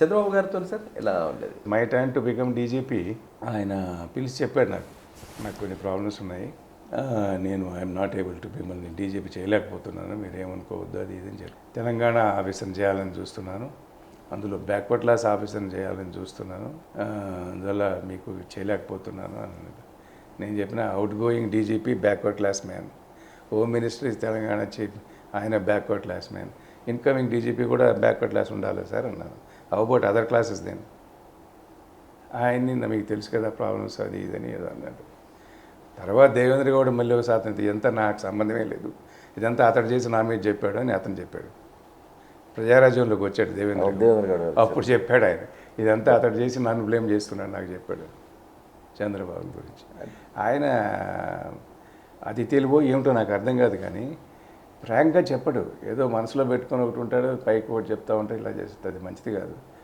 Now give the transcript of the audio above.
చంద్రబాబు గారితో సార్ ఎలా ఉండేది? My time to become DGP ఆయన పిలిచి చెప్పాడు నాకు. నాకు కొన్ని ప్రాబ్లమ్స్ ఉన్నాయి. నేను ఐఎమ్ నాట్ ఏబుల్ టు మిమ్మల్ని డీజీపీ చేయలేకపోతున్నాను. మీరు ఏమనుకోవద్దు అది ఇది అని చెప్పి. తెలంగాణ ఆఫీసర్ని చేయాలని చూస్తున్నాను. అందులో బ్యాక్వర్డ్ క్లాస్ ఆఫీసర్ని చేయాలని చూస్తున్నాను. అందువల్ల మీకు చేయలేకపోతున్నాను అని. నేను చెప్పిన out going DGP backward class man home minister Telangana chief ఆయన backward class man incoming DGP కూడా బ్యాక్వర్డ్ క్లాస్ ఉండాలి సార్ అన్నాను అబౌట్ అదర్ క్లాసెస్ దెన్ ఆయన్ని మీకు తెలుసు కదా ప్రాబ్లమ్స్ అది ఇదని ఏదో అన్నాడు తర్వాత దేవేంద్ర గౌడ్ మళ్ళీ ఒక శాతం ఎంత నాకు సంబంధమే లేదు. ఇదంతా అతడు చేసి నా మీద చెప్పాడు అని అతను చెప్పాడు. ప్రజారాజ్యంలోకి వచ్చాడు దేవేంద్ర గౌడ్. దేవేంద్ర గౌడ్ గారు. అప్పుడు చెప్పాడు ఆయన. ఇదంతా అతడు చేసి నన్ను బ్లేమ్ చేస్తున్నాడు నాకు చెప్పాడు చంద్రబాబు గురించి. ఆయన అది తెలివో ఏమిటో నాకు అర్థం కాదు కానీ ఫ్రాంక్గా చెప్పడు. ఏదో మనసులో పెట్టుకొని ఒకటి ఉంటాడు పైకి ఒకటి చెప్తా ఉంటాడు ఇలా చేస్తుంది. మంచిది కాదు.